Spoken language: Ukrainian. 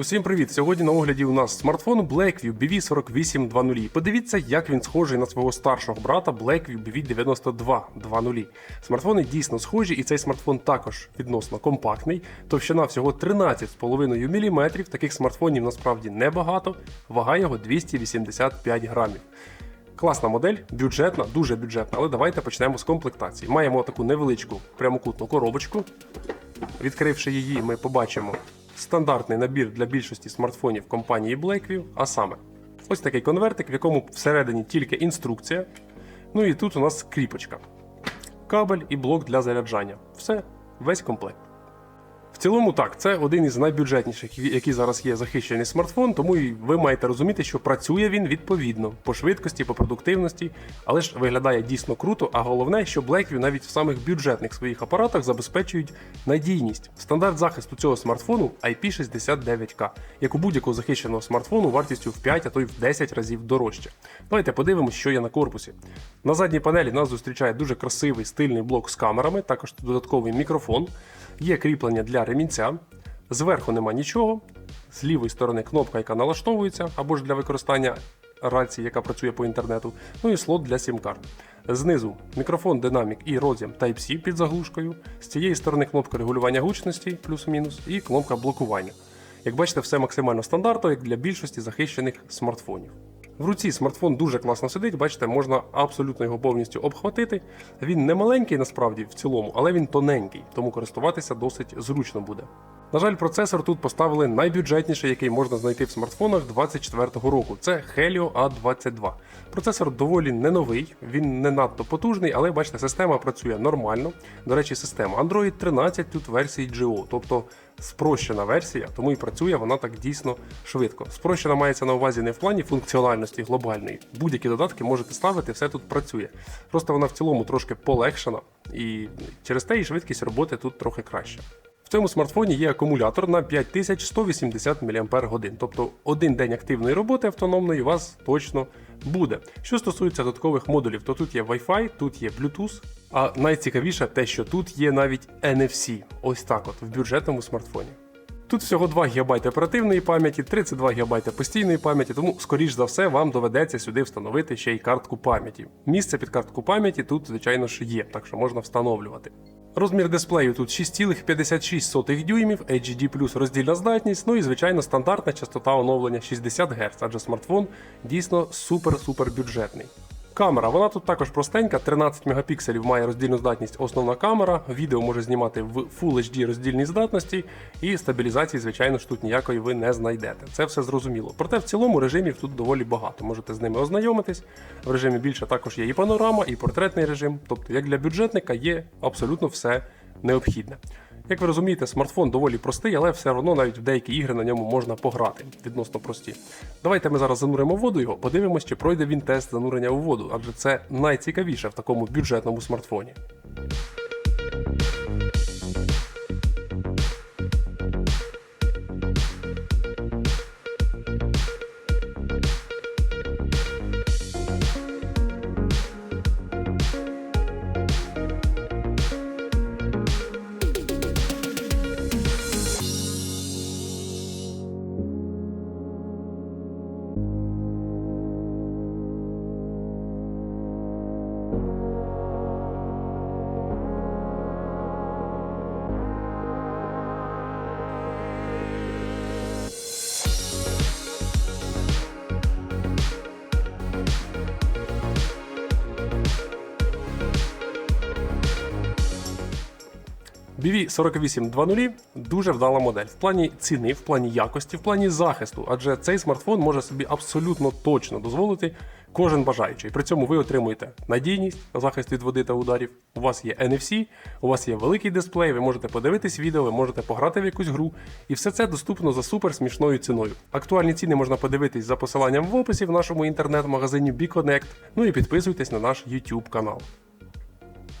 Усім привіт! Сьогодні на огляді у нас смартфон Blackview BV4820. Подивіться, як він схожий на свого старшого брата Blackview BV9220. Смартфони дійсно схожі, і цей смартфон також відносно компактний. Товщина всього 13,5 мм. Таких смартфонів насправді небагато. Вага його 285 грамів. Класна модель, бюджетна, дуже бюджетна, але давайте почнемо з комплектації. Маємо таку невеличку прямокутну коробочку. Відкривши її, ми побачимо стандартний набір для більшості смартфонів компанії Blackview, а саме ось такий конвертик, в якому всередині тільки інструкція. Ну і тут у нас кріпочка, кабель і блок для заряджання. Все, весь комплект. Цілому так, це один із найбюджетніших, який зараз є захищений смартфон, тому і ви маєте розуміти, що працює він відповідно по швидкості, по продуктивності, але ж виглядає дійсно круто. А головне, що Blackview навіть в самих бюджетних своїх апаратах забезпечують надійність. Стандарт захисту цього смартфону IP69K, як у будь-якого захищеного смартфону вартістю в 5, а то й в 10 разів дорожче. Давайте подивимось, що є на корпусі. На задній панелі нас зустрічає дуже красивий стильний блок з камерами, також додатковий мікрофон. Є кріплення для ремінця, зверху нема нічого, з лівої сторони кнопка, яка налаштовується, або ж для використання рації, яка працює по інтернету, ну і слот для сім-карт. Знизу мікрофон, динамік і роз'єм Type-C під заглушкою. З цієї сторони кнопка регулювання гучності, плюс-мінус, і кнопка блокування. Як бачите, все максимально стандартно, як для більшості захищених смартфонів. В руці смартфон дуже класно сидить, бачите, можна абсолютно його повністю обхватити. Він не маленький насправді в цілому, але він тоненький, тому користуватися досить зручно буде. На жаль, процесор тут поставили найбюджетніший, який можна знайти в смартфонах 24-го року. Це Helio A22. Процесор доволі не новий, він не надто потужний, але бачите, система працює нормально. До речі, система Android 13 тут версії GO, тобто спрощена версія, тому і працює вона так дійсно швидко. Спрощена мається на увазі не в плані функціональності глобальної. Будь-які додатки можете ставити, все тут працює. Просто вона в цілому трошки полегшена, і через те і швидкість роботи тут трохи краща. Цьому смартфоні є акумулятор на 5180 мАч, тобто один день активної роботи автономної у вас точно буде. Що стосується додаткових модулів, то тут є Wi-Fi, тут є Bluetooth, а найцікавіше те, що тут є навіть NFC, ось так от в бюджетному смартфоні. Тут всього 2 ГБ оперативної пам'яті, 32 ГБ постійної пам'яті, тому, скоріш за все, вам доведеться сюди встановити ще й картку пам'яті. Місце під картку пам'яті тут, звичайно ж, є, так що можна встановлювати. Розмір дисплею тут 6,56 дюймів, HD+, роздільна здатність, ну і звичайно стандартна частота оновлення 60 Гц, адже смартфон дійсно супер-супер бюджетний. Камера, вона тут також простенька, 13 мегапікселів має роздільну здатність основна камера, відео може знімати в Full HD роздільній здатності, і стабілізації, звичайно ж, тут ніякої ви не знайдете. Це все зрозуміло. Проте в цілому режимів тут доволі багато. Можете з ними ознайомитись. В режимі більше також є і панорама, і портретний режим. Тобто, як для бюджетника, є абсолютно все необхідне. Як ви розумієте, смартфон доволі простий, але все одно навіть в деякі ігри на ньому можна пограти відносно прості. Давайте ми зараз зануримо воду його, подивимось, чи пройде він тест занурення у воду, адже це найцікавіше в такому бюджетному смартфоні. BV4820 дуже вдала модель в плані ціни, в плані якості, в плані захисту, адже цей смартфон може собі абсолютно точно дозволити кожен бажаючий. При цьому ви отримуєте надійність, захист від води та ударів. У вас є NFC, у вас є великий дисплей, ви можете подивитись відео, ви можете пограти в якусь гру, і все це доступно за супер смішною ціною. Актуальні ціни можна подивитись за посиланням в описі в нашому інтернет-магазині BeConnect. Ну і підписуйтесь на наш YouTube канал.